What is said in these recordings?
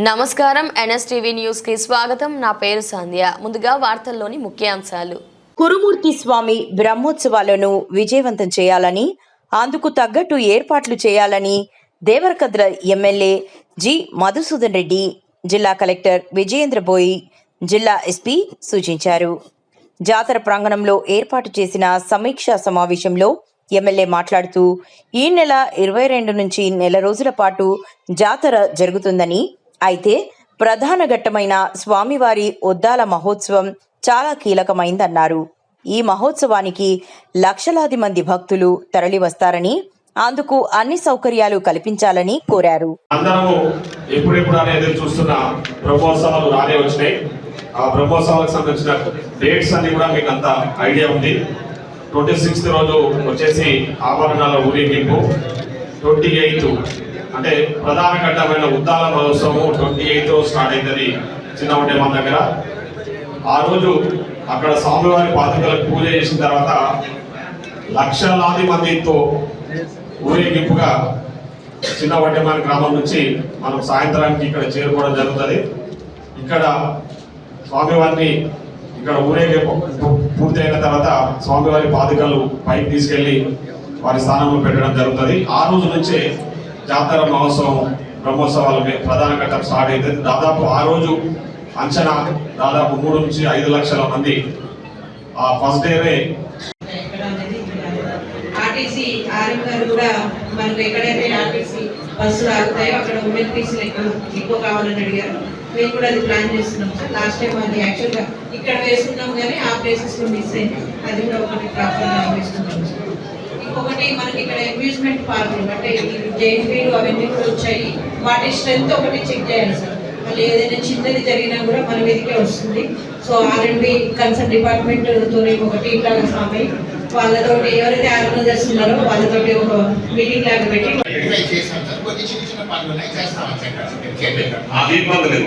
నమస్కారం. ఎన్ఎస్టీవీ న్యూస్కి స్వాగతం. నా పేరు సంధ్య. ముందుగా వార్తల్లోని ముఖ్యాంశాలు. కురుమూర్తి స్వామి బ్రహ్మోత్సవాలను విజయవంతం చేయాలని అందుకు తగ్గట్టు ఏర్పాట్లు చేయాలని దేవరకద్ర ఎమ్మెల్యే జి. మధుసూదన్ రెడ్డి జిల్లా కలెక్టర్ విజయేంద్ర బోయి జిల్లా ఎస్పీ సూచించారు. జాతర ప్రాంగణంలో ఏర్పాటు చేసిన సమీక్షా సమావేశంలో ఎమ్మెల్యే మాట్లాడుతూ ఈ నెల ఇరవై రెండు నుంచి నెల రోజుల పాటు జాతర జరుగుతుందని అయితే ప్రధాన ఘట్టమైన స్వామివారి ఉద్దాల మహోత్సవం చాలా కీలకమైందన్నారు. ఈ మహోత్సవానికి లక్షలాది మంది భక్తులు తరలివస్తారని అందుకు అన్ని సౌకర్యాలు కల్పించాలని కోరారు. అందరము ఎప్పుడెప్పుడు అనేది ఎదురు చూస్తున్న బ్రహ్మోత్సవాలు రానే వచ్చినాయి. ఆ బ్రహ్మోత్సవాలకు సంబంధించిన డేట్స్ అన్ని కూడా మీకు అంత ఐడియా ఉంది. ట్వంటీ సిక్స్త్ రోజు వచ్చేసి ఆభరణాల ఊరేగింపు. ట్వంటీ ఎయిత్ అంటే ప్రధాన ఘట్టమైన ఉద్దాల మహోత్సవం ట్వంటీ ఎయిత్ రోజు స్టార్ట్ అవుతుంది చిన్నవంటే మన దగ్గర. ఆ రోజు అక్కడ స్వామివారి పాదుకలకు పూజ చేసిన తర్వాత లక్షలాది మందితో ఊరేగింపుగా చిన్న వడ్డెమాని గ్రామం నుంచి మనం సాయంత్రానికి ఇక్కడ చేరుకోవడం జరుగుతుంది. ఇక్కడ స్వామివారిని ఇక్కడ ఊరేగింపు పూర్తి అయిన తర్వాత స్వామివారి పాదుకలు పైకి తీసుకెళ్ళి వారి స్థానంలో పెట్టడం జరుగుతుంది. ఆ రోజు నుంచే జాతర మహోత్సవం బ్రహ్మోత్సవాలు ప్రధాన ఘట్టం స్టార్ట్ అవుతుంది దాదాపు ఆ రోజు అంచనా దాదాపు మూడు నుంచి ఐదు లక్షల మంది ఆ ఫస్ట్ డేనే ఎక్కడ ఆర్టీసీ కూడా మనకు ఎక్కడైతే ఆర్టీసీ బస్సులు ఆగుతాయో అక్కడ ఉమెన్ పీసీలు ఎక్కువ ఎక్కువ కావాలని అడిగారు. మేము కూడా అది ప్లాన్ చేస్తున్నాం సార్. లాస్ట్ టైం అది యాక్చువల్గా ఇక్కడ వేసుకున్నాం కానీ ఆ ప్లేసెస్లో మిస్ అయింది. అది కూడా ఒకటి ప్రాపర్గా వేసుకున్నాం సార్. ఇంకొకటి మనకి ఇక్కడ అమ్యూజ్మెంట్ పార్కులు అంటే జైంట్వీలు అవన్నీ కూడా వచ్చాయి. వాటి స్ట్రెంత్ ఒకటి చెక్ చేయాలి సార్. మళ్ళీ ఏదైనా చిన్నది జరిగినా కూడా మన మీదకే వస్తుంది. సో ఆర్ఎండ్బి కన్సర్న్ డిపార్ట్మెంట్ తోనే ఒకటి ఇట్లా స్వామి వాళ్ళతోటి ఎవరైతే ఆర్గనైజర్స్ ఉన్నారో వాళ్ళతోటి ఒక మీటింగ్ లాగా పెట్టి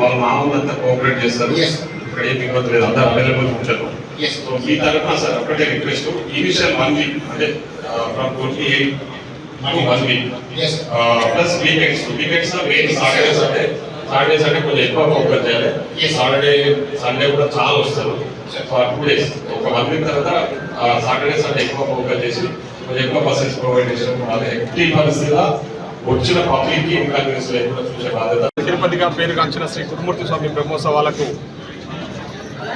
వాళ్ళు మామూలు అంతా కోఆపరేట్ చేస్తారు. Yes. ఇక్కడ ఏమి ఇబ్బంది లేదు అందరూ అవైలబుల్ ఉంటారు మీ తరఫున సార్ ఒకటే రిక్వెస్ట్ ఈ విషయం వన్ అంటే from twenty eight one weeks plus weekends weekends main Saturday Sunday Saturday Sunday కొంచెం ఎక్కువ ఫోకస్ చేయాలి. Yes. సాటర్డే సండే కూడా చాలా వస్తారు. టూ డేస్ ఒక వన్ వీక్ తర్వాత సాటర్డే సండే ఎక్కువ ఫోకస్ చేసి కొంచెం ఎక్కువ బస్సెస్ ప్రొవైడ్ చేసిన ఎట్టి పరిస్థితిలో వచ్చిన పబ్లిక్కి ఇన్కన్వీనియన్స్ లేకుండా చూసే బాధ్యత. తిరుపతిగా పేరుగాంచిన శ్రీ కురుమూర్తి స్వామి బ్రహ్మోత్సవాలకు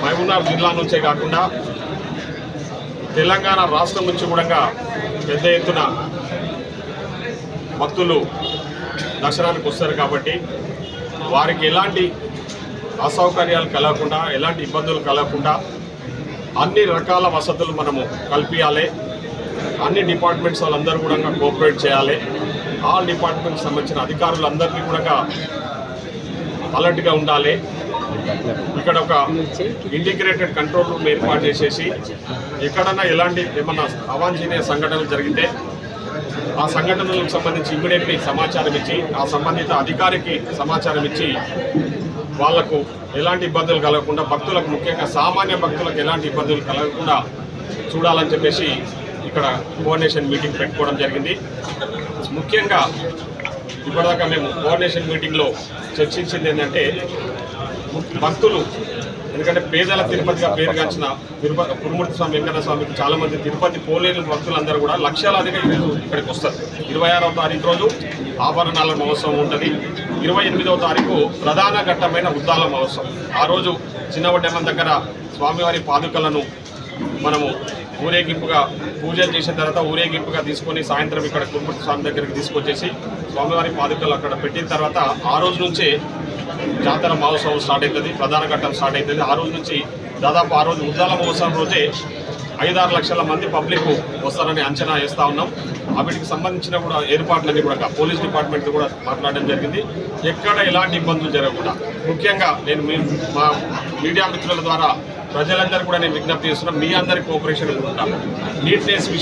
మహబూబ్నగర్ జిల్లా నుంచే కాకుండా తెలంగాణ రాష్ట్రం నుంచి కూడా పెద్ద ఎత్తున భక్తులు దర్శనానికి వస్తారు కాబట్టి వారికి ఎలాంటి అసౌకర్యాలు కలగకుండా ఎలాంటి ఇబ్బందులు కలగకుండా అన్ని రకాల వసతులు మనము కల్పించాలి. అన్ని డిపార్ట్మెంట్స్ వాళ్ళందరూ కూడా కోఆపరేట్ చేయాలి. ఆల్ డిపార్ట్మెంట్స్ సంబంధించిన అధికారులందరినీ కూడా అలర్ట్గా ఉండాలి. ఇక్కడ ఒక ఇంటిగ్రేటెడ్ కంట్రోల్ రూమ్ ఏర్పాటు చేసేసి ఎక్కడన్నా ఎలాంటి ఏమన్నా అవాంఛనీయ సంఘటనలు జరిగితే ఆ సంఘటనలకు సంబంధించి ఇమ్మీడియట్లీ సమాచారం ఇచ్చి ఆ సంబంధిత అధికారికి సమాచారం ఇచ్చి వాళ్ళకు ఎలాంటి ఇబ్బందులు కలగకుండా భక్తులకు ముఖ్యంగా సామాన్య భక్తులకు ఎలాంటి ఇబ్బందులు కలగకుండా చూడాలని చెప్పేసి ఇక్కడ కోఆర్డినేషన్ మీటింగ్ పెట్టుకోవడం జరిగింది. ముఖ్యంగా ఇప్పటిదాకా మేము కోఆర్డినేషన్ మీటింగ్లో చర్చించింది ఏంటంటే భక్తులు ఎందుకంటే పేదల తిరుపతిగా పేరుగాంచిన తిరుపతి కురుమూర్తి స్వామి వెంకట స్వామికి చాలా మంది తిరుపతి పోలేని భక్తులందరూ కూడా లక్షలాదిగా ఈరోజు ఇక్కడికి వస్తారు. ఇరవై ఆరవ తారీఖు రోజు ఆభరణాల మహోత్సవం ఉంటుంది. ఇరవై ఎనిమిదవ తారీఖు ప్రధాన ఘట్టమైన ఉద్దాల మహోత్సవం. ఆ రోజు చిన్నవడ్డెమ్మ దగ్గర స్వామివారి పాదుకలను మనము ఊరేగింపుగా పూజలు చేసిన తర్వాత ఊరేగింపుగా తీసుకొని సాయంత్రం ఇక్కడ కురుమూర్తి స్వామి దగ్గరికి తీసుకొచ్చేసి స్వామివారి పాదుకలు అక్కడ పెట్టిన తర్వాత ఆ రోజు నుంచే జాతర మహోత్సవం స్టార్ట్ అవుతుంది ప్రధాన ఘట్టం స్టార్ట్ అవుతుంది. ఆ రోజు నుంచి దాదాపు ఆ రోజు ఉద్దాల మహోత్సవం రోజే ఐదారు లక్షల మంది పబ్లిక్ వస్తారని అంచనా వేస్తా ఉన్నాం. వాటికి సంబంధించిన కూడా ఏర్పాట్లన్నీ కూడా పోలీస్ డిపార్ట్మెంట్ కూడా మాట్లాడడం జరిగింది. ఎక్కడ ఎలాంటి ఇబ్బందులు జరగకుండా ముఖ్యంగా నేను మీ మా మీడియా మిత్రుల ద్వారా ప్రజలందరూ కూడా నేను విజ్ఞప్తి చేస్తున్నాను మీ అందరి కోఆపరేషన్ ఉంటాను నీట్నెస్